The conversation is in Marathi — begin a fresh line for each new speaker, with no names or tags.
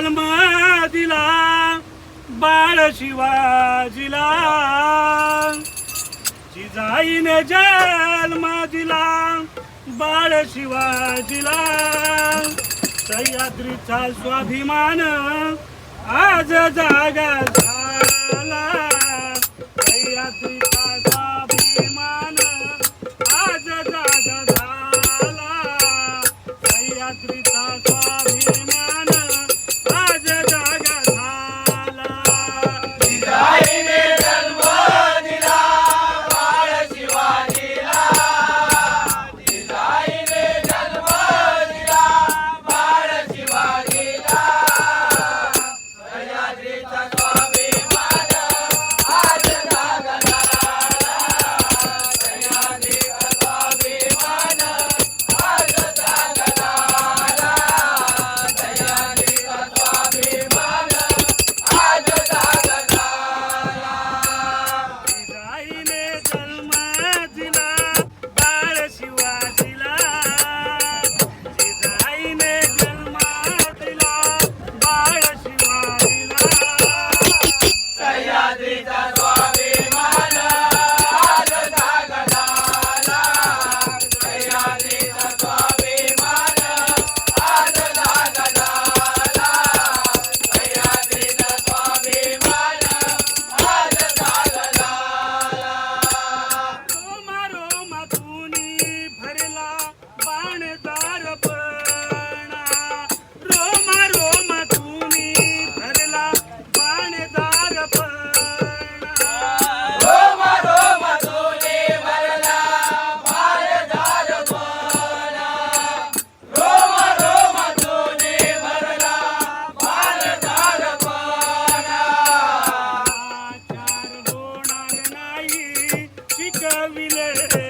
जन्म दिला बाळ शिवाजीला. जिजाईने जन्म दिला बाळ शिवाजीला. सह्याद्रीचा स्वाभिमान आज जागा झाला. सह्याद्रीचा কাবিলে